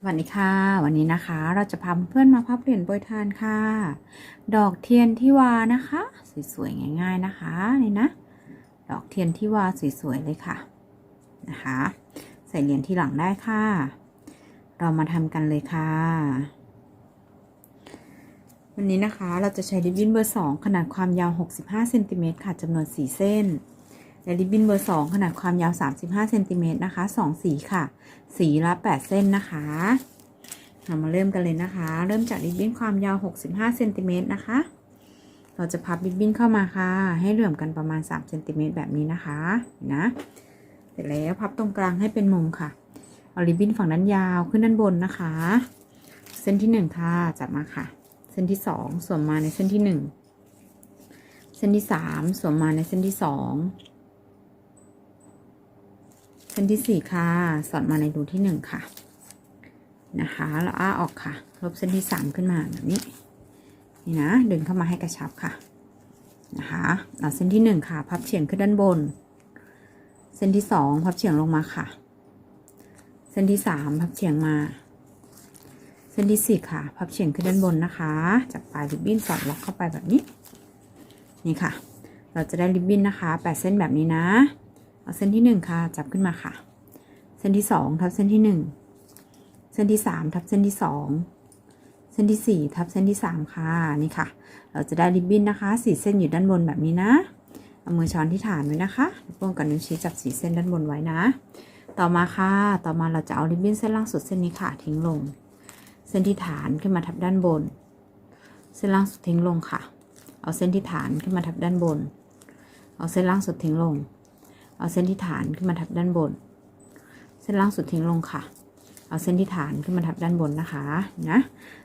สวัสดีค่ะ วันนี้นะคะเราจะพาเพื่อนมาพับเหรียญโปรยทานค่ะ ดอกเทียนที่วานะคะ สวยๆง่าย ๆนะคะนี่นะ ดอกเทียนที่วาสวยๆเลยค่ะนะคะ ใส่เหรียญที่หลังได้ค่ะ เรามาทำกันเลยค่ะ วันนี้นะคะเราจะใช้ริบบิ้นเบอร์2ขนาดความยาว 65เซนติเมตรค่ะจำนวน 4 เส้น และริบบิ้นเบอร์ 2 ขนาดความยาว 35เซนติเมตรนะคะ2สีค่ะ สีละ 8 เส้นนะคะเรามาเริ่มกันเลยนะคะ เริ่มจากริบบิ้นความยาว 65เซนติเมตรนะคะ เราจะพับริบบิ้นเข้ามาค่ะ ให้เหลื่อมกันประมาณ3เซนติเมตรแบบนี้นะคะนะเสร็จแล้วพับตรงกลางให้เป็นมุมค่ะ เอาริบบิ้นฝั่งด้านยาวขึ้นด้านบนนะคะ เส้นที่ 1 ค่ะ จับมาค่ะ เส้นที่ 2 สวมมาในเส้นที่ 1 เส้นที่ 3 สวมมาในเส้นที่ 2 เส้นที่สี่ค่ะ สอดมาในรูที่หนึ่งค่ะ นะคะแล้วอ้าออกค่ะ ลบเส้นที่สามขึ้นมาแบบนี้ นี่นะ ดึงเข้ามาให้กระชับค่ะ นะคะเอาเส้นที่หนึ่งค่ะ พับเฉียงขึ้นด้านบน เส้นที่สองพับเฉียงลงมาค่ะ เส้นที่สามพับเฉียงมา เส้นที่สี่ค่ะ พับเฉียงขึ้นด้านบนนะคะ จับปลายริบบิ้นสอดล็อกเข้าไปแบบนี้ นี่ค่ะ เราจะได้ริบบิ้นนะคะแปดเส้นแบบนี้นะ เอาเส้นที่หนึ่งค่ะ จับขึ้นมาค่ะ เส้นที่สองทับเส้นที่หนึ่งเส้นที่สามทับเส้นที่สองเส้นที่สี่ทับเส้นที่สามค่ะ นี่ค่ะ เราจะได้ริบบิ้นนะคะสี่เส้นอยู่ด้านบนแบบนี้นะ เอามือช้อนที่ฐานไว้นะคะป้องกันนิ้วชี้จับสีเส้นด้านบนไว้นะ ต่อมาค่ะ ต่อมาเราจะเอาริบบิ้นเส้นล่างสุดเส้นนี้ค่ะ ทิ้งลง เส้นที่ฐานขึ้นมาทับด้านบน เส้นล่างสุดทิ้งลงค่ะ เอาเส้นที่ฐานขึ้นมาทับด้านบน เอาเส้นล่างสุดทิ้งลง เอาเส้นที่ฐานขึ้นมาทับด้านบน เส้นล่างสุดทิ้งลงค่ะ เอาเส้นที่ฐานขึ้นมาทับด้านบนนะคะนะ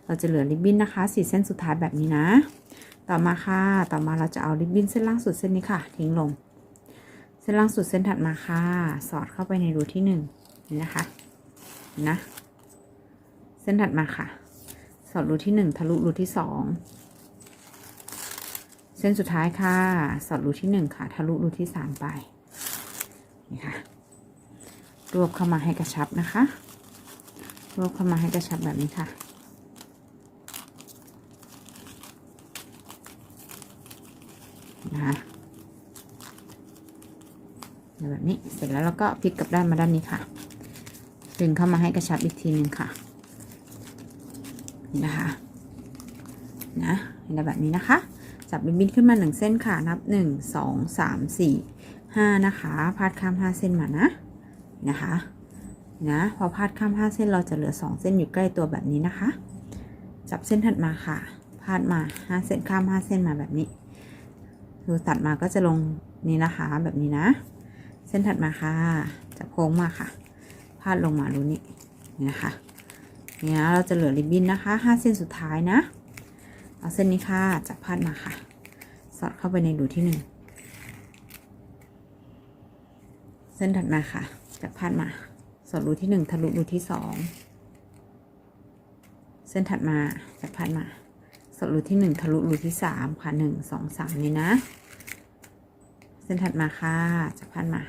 เราจะเหลือริบบิ้นนะคะสี่เส้นสุดท้ายแบบนี้นะ ต่อมาค่ะต่อมาเราจะเอาริบบิ้นเส้นล่างสุดเส้นนี้ค่ะ ทิ้งลง เส้นล่างสุดเส้นถัดมาค่ะ สอดเข้าไปในรูที่หนึ่งนี่นะคะนะเส้นถัดมาค่ะ สอดรูที่หนึ่งทะลุรูที่สองเส้นสุดท้ายค่ะ สอดรูที่หนึ่งค่ะ ทะลุรูที่สามไป นี่ค่ะ รวบเข้ามาให้กระชับนะคะ รวบเข้ามาให้กระชับแบบนี้ค่ะ นะคะแบบนี้เสร็จแล้วเราก็พลิกกลับด้านมาด้านนี้ค่ะ ดึงเข้ามาให้กระชับอีกทีหนึ่งค่ะ นี่นะคะ นะเห็นแบบนี้นะคะ จับบินบินขึ้นมาหนึ่งเส้นค่ะ นับหนึ่งสองสามสี่ ห้านะคะพาดข้ามห้าเส้นมานะนะคะนะพอพาดข้ามห้าเส้นเราจะเหลือสองเส้นอยู่ใกล้ตัวแบบนี้นะคะ จับเส้นถัดมาค่ะ พาดมาห้าเส้นข้ามห้าเส้นมาแบบนี้ดูตัดมาก็จะลงนี่นะคะแบบนี้นะ เส้นถัดมาค่ะจับโค้งมาค่ะ พาดลงมารูนี้นี่นะคะนี่นะเราจะเหลือริบบิ้นนะคะห้าเส้นสุดท้ายนะ เอาเส้นนี้ค่ะจับพาดมาค่ะ สอดเข้าไปในรูที่หนึ่ง เส้นถัดมาค่ะจับพาดมาสอดรูที่หนึ่งทะลุรูที่สองเส้นถัดมาจับพาดมาสอดรูที่หนึ่งทะลุรูที่สามค่ะหนึ่งสองสามนี่นะ เส้นถัดมาค่ะจับพาดมา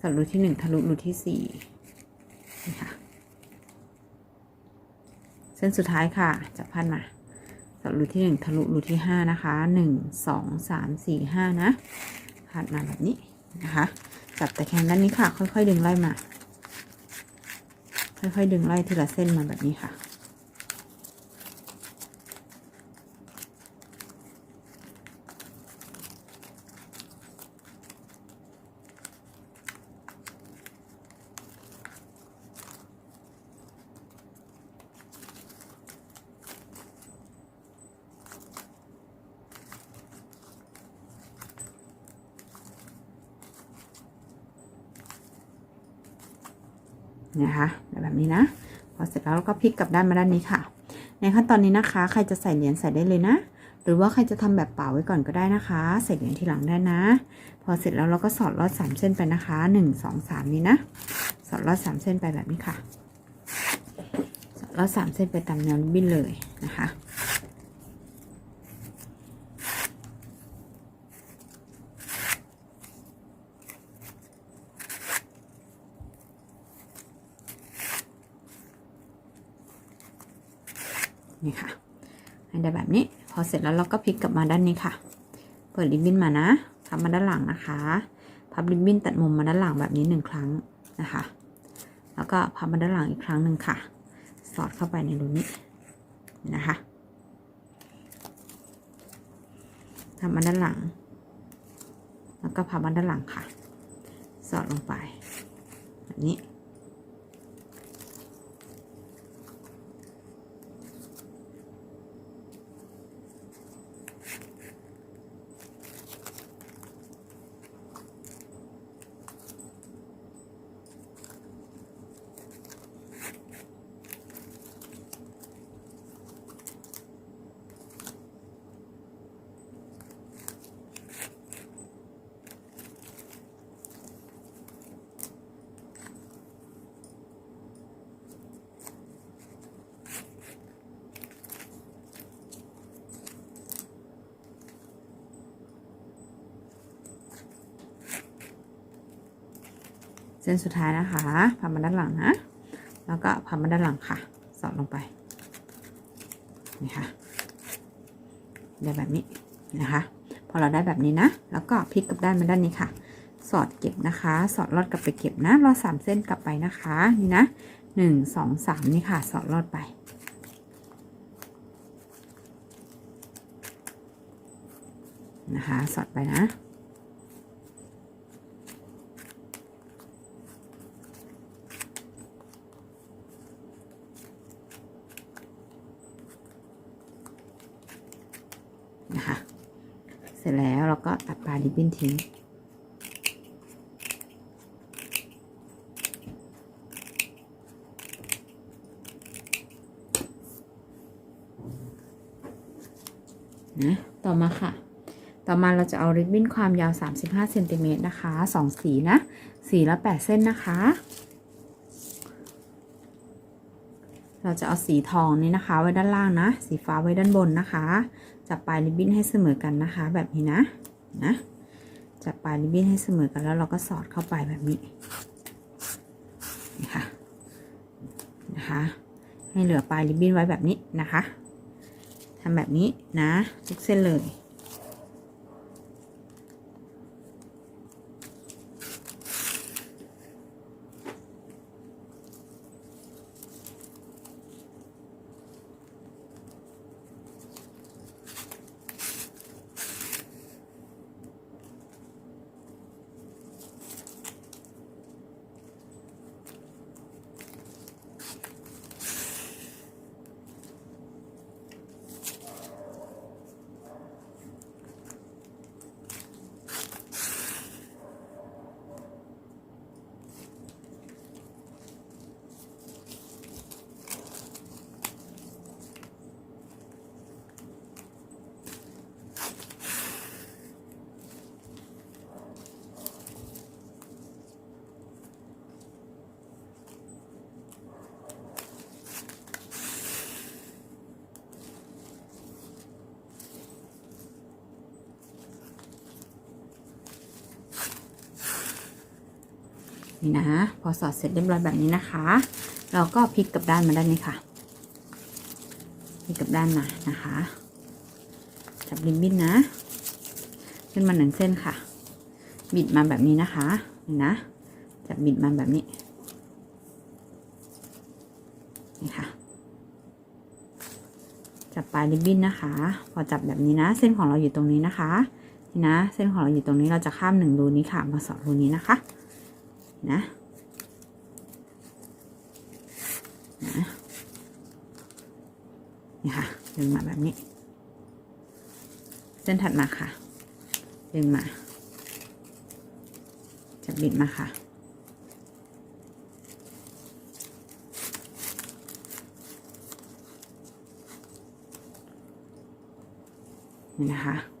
สอดรูที่หนึ่งทะลุรูที่สี่นี่ค่ะ เส้นสุดท้ายค่ะจับพาดมาสอดรูที่หนึ่งทะลุรูที่ห้านะคะหนึ่งสองสามสี่ห้านะพาดมาแบบนี้นะคะ จับตะแคงด้านนี้ค่ะ ค่อยๆ ดึงไล่มา ค่อยๆ ดึงไล่ทีละเส้นมาแบบนี้ค่ะ นะคะแบบนี้นะพอเสร็จแล้วเราก็พลิกกลับด้านมาด้านนี้ค่ะ ในขั้นตอนนี้นะคะ ใครจะใส่เหรียญใส่ได้เลยนะ หรือว่าใครจะทำแบบเป่าไว้ก่อนก็ได้นะคะ ใส่เหรียญทีหลังได้นะ พอเสร็จแล้วเราก็สอดลอดสามเส้นไปนะคะหนึ่งสองสามนี้นะ สอดลอดสามเส้นไปแบบนี้ค่ะ สอดลอดสามเส้นไปตามแนวริบบิ้นเลยนะคะ นี่ค่ะ ให้ ได้แบบนี้ พอเสร็จแล้วเราก็พลิกกลับมาด้านนี้ค่ะ เปิดริบบิ้นมานะพับมาด้านหลังนะคะ พับริบบิ้นตัดมุมมาด้านหลังแบบนี้หนึ่งครั้งนะคะ แล้วก็พับมาด้านหลังอีกครั้งหนึ่งค่ะ สอดเข้าไปในรูนี้นะคะทำมาด้านหลัง แล้วก็พับมาด้านหลังค่ะ สอดลงไปแบบนี้ เส้นสุดท้ายนะคะพับมาด้านหลังนะ แล้วก็พับมาด้านหลังค่ะ สอดลงไป นี่ค่ะ ได้แบบนี้นะคะ พอเราได้แบบนี้นะ แล้วก็พลิกกลับด้านมาด้านนี้ค่ะ สอดเก็บนะคะ สอดลอดกลับไปเก็บนะ รอดสามเส้นกลับไปนะคะ นี่นะหนึ่งสองสามนี่ค่ะ สอดลอดไปนะคะ สอดไปนะนะคะ เสร็จแล้วเราก็ตัดปลายริบบิ้นทิ้ง นะ ต่อมาค่ะ ต่อมาเราจะเอาริบบิ้นความยาว 35เซนติเมตรนะคะ 2 สีนะ สีละ 8 เส้นนะคะ เราจะเอาสีทองนี้นะคะ ไว้ด้านล่างนะ สีฟ้าไว้ด้านบนนะคะ จับปลายริบบิ้นให้เสมอกันนะคะ แบบนี้นะ นะ จับปลายริบบิ้นให้เสมอกันแล้วเราก็สอดเข้าไปแบบนี้นี่ค่ะนะคะ ให้เหลือปลายริบบิ้นไว้แบบนี้นะคะทำแบบนี้นะ ทุกเส้นเลย นี่นะ พอสอดเสร็จเรียบร้อยแบบนี้นะคะ เราก็พลิกกลับด้านมาด้านนี้ค่ะพลิกกลับด้านมานะคะ จับริบบิ้นนะ ขึ้นมาหนึ่งเส้นค่ะ บิดมาแบบนี้นะคะนี่นะ จับบิดมาแบบนี้ นี่ค่ะ จับปลายริบบิ้นนะคะ พอจับแบบนี้นะ เส้นของเราอยู่ตรงนี้นะคะ นี่นะ เส้นของเราอยู่ตรงนี้ เราจะข้ามหนึ่งรูนี้ค่ะ มาสอดรูนี้นะคะ นะนะนี่ค่ะดึงมาแบบนี้ เส้นถัดมาค่ะ ดึงมา จับบิดมาค่ะ นี่นะคะ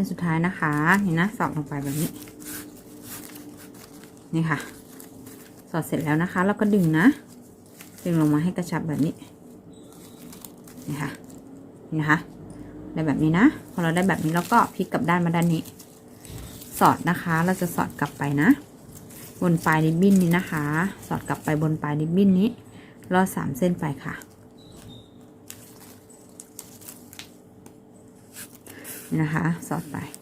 ส้นสุดท้ายนะคะนี่นะสอดลงไปแบบนี้ นี่ค่ะ สอดเสร็จแล้วนะคะแล้วก็ดึงนะ ดึงลงมาให้กระชับแบบนี้ นี่ค่ะ นี่นะคะ ได้แบบนี้นะ พอเราได้แบบนี้แล้วก็พลิกกลับด้านมาด้านนี้ สอดนะคะ เราจะสอดกลับไปนะ บนปลายริบบิ้นนี้นะคะ สอดกลับไปบนปลายริบบิ้นนี้ลอดสามเส้นไปค่ะ นะคะ สอดไป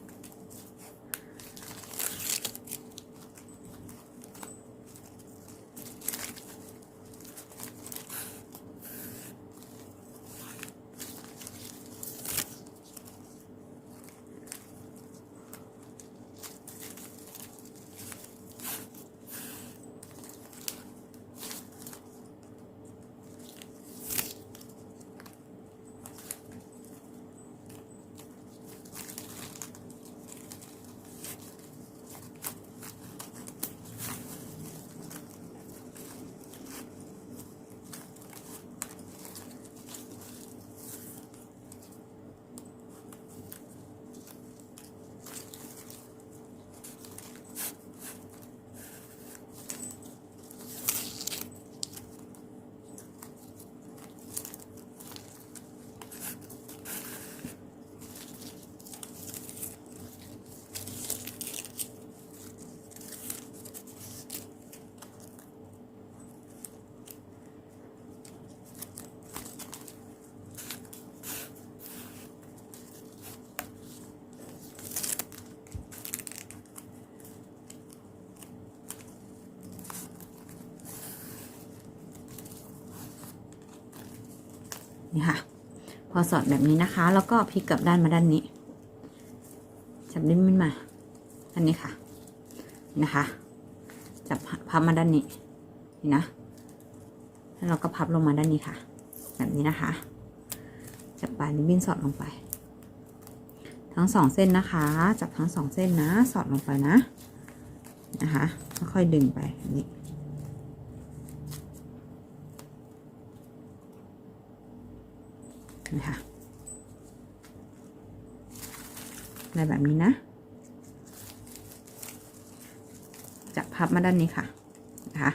นี่ค่ะ พอสอดแบบนี้นะคะ แล้วก็พลิกกลับด้านมาด้านนี้ จับดิ้นขึ้นมาด้านนี้ค่ะ นะคะ จับพับมาด้านนี้ นี่นะ แล้วเราก็พับลงมาด้านนี้ค่ะ แบบนี้นะคะ จับปลายริบบิ้นสอดลงไป ทั้งสองเส้นนะคะ จับทั้งสองเส้นนะ สอดลงไปนะ นะคะ ค่อยๆดึงไปแบบนี้ นะคะอะไรแบบนี้นะ จะพับมาด้านนี้ค่ะนะคะ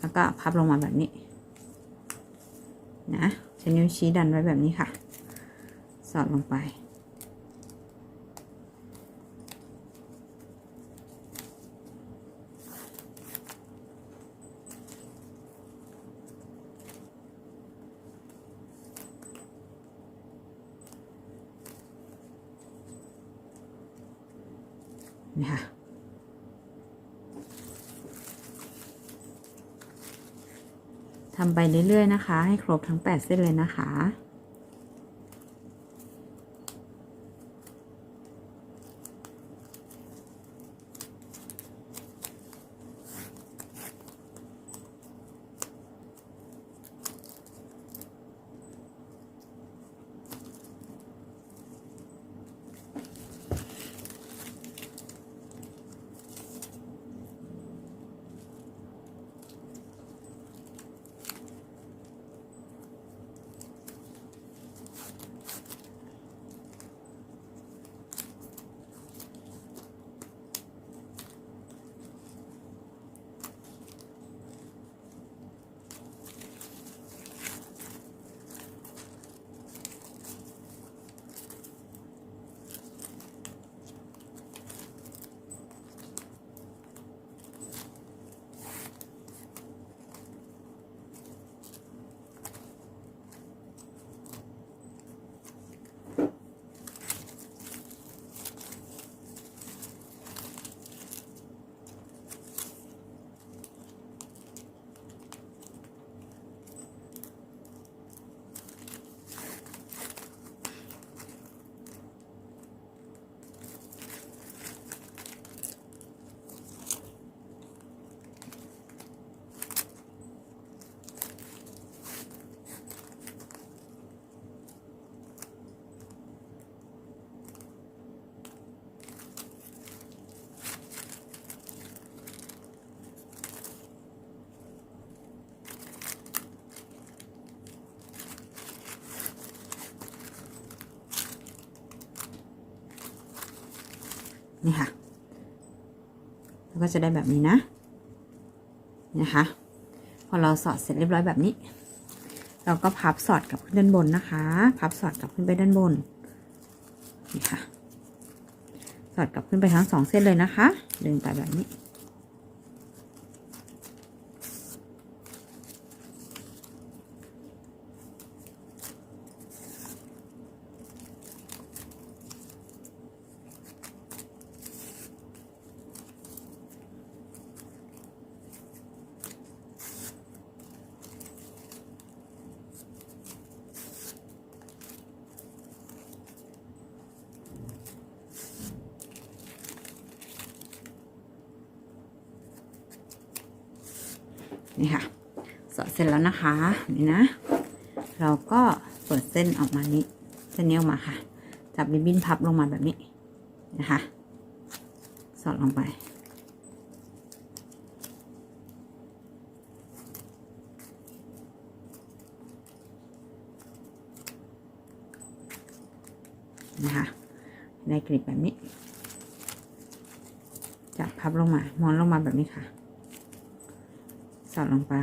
แล้วก็พับลงมาแบบนี้นะใช้นิ้วชี้ดันไว้แบบนี้ค่ะ สอดลงไป นี่ค่ะ ทำไปเรื่อยๆนะคะ ให้ครบทั้ง 8 เส้นเลยนะคะ นี่ค่ะ แล้วก็จะได้แบบนี้นะ นะคะ พอเราสอดเสร็จเรียบร้อยแบบนี้ เราก็พับสอดกลับขึ้นด้านบนนะคะ พับสอดกลับขึ้นไปด้านบน นี่ค่ะ สอดกลับขึ้นไปทั้งสองเส้นเลยนะคะ ดึงไปแบบนี้ นี่ค่ะ สอดเสร็จแล้ว นะคะนี่นะ เราก็เปิดเส้นออกมานี้ เส้นนี้ออกมาค่ะ จับริบบิ้นพับลงมาแบบนี้นะคะ สอดลงไป นะคะได้กริบแบบนี้ จับพับลงมา มอนลงมาแบบนี้ค่ะ สอดลงไป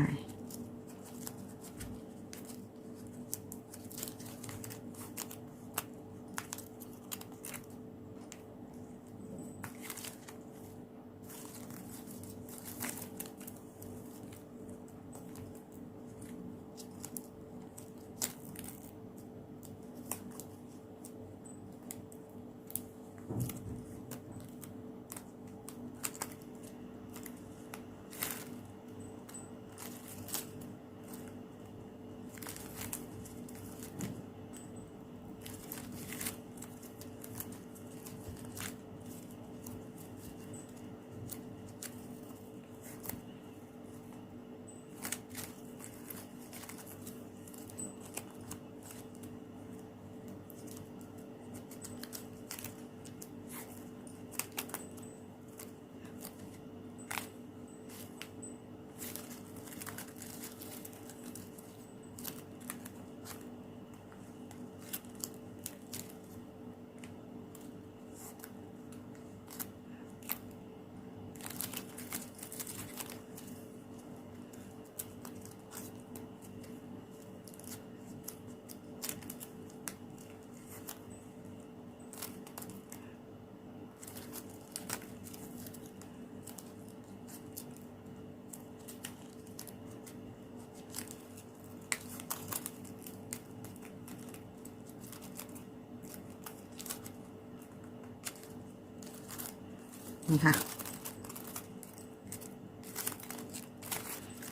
นี่ค่ะ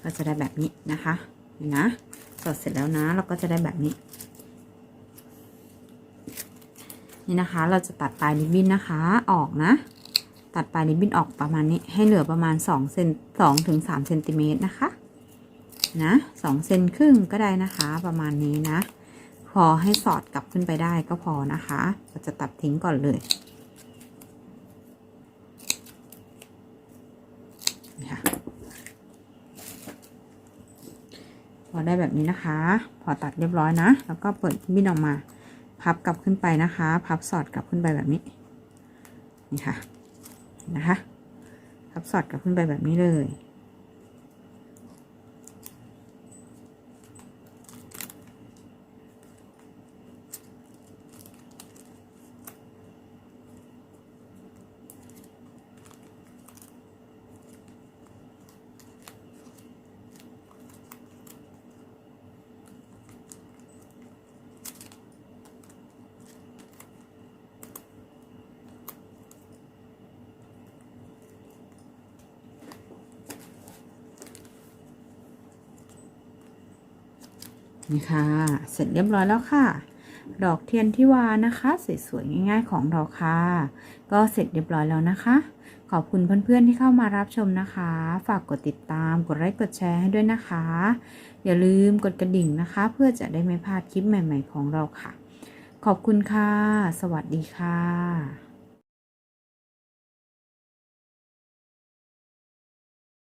ก็จะได้แบบนี้นะคะนี่นะสอดเสร็จแล้วนะ เราก็จะได้แบบนี้ นี่นะคะ เราจะตัดปลายริบบิ้นนะคะ ออกนะ ตัดปลายริบบิ้นออกประมาณนี้ ให้เหลือประมาณ2เซน2ถึง3เซนติเมตรนะคะ นะ2เซนครึ่งก็ได้นะคะ ประมาณนี้นะ พอให้สอดกลับขึ้นไปได้ก็พอนะคะ เราจะตัดทิ้งก่อนเลย นี่ค่ะพ อได้แบบนี้นะคะ พอตัดเรียบร้อยนะ แล้วก็เปิดบินออกมา พับกลับขึ้นไปนะคะ พับสอดกลับขึ้นไปแบบนี้ นี่ค่ะ นะคะ พับสอดกลับขึ้นไปแบบนี้เลย นี่ค่ะ เสร็จเรียบร้อยแล้วค่ะ ดอกเทียนที่วานะคะสวยๆง่าย ๆ ของเราค่ะ ก็เสร็จเรียบร้อยแล้วนะคะ ขอบคุณเพื่อนๆที่เข้ามารับชมนะคะ ฝากกดติดตามกดไลค์กดแชร์ให้ด้วยนะคะ อย่าลืมกดกระดิ่งนะคะ เพื่อจะได้ไม่พลาดคลิปใหม่ ๆ ของเราค่ะ ขอบคุณค่ะ สวัสดีค่ะ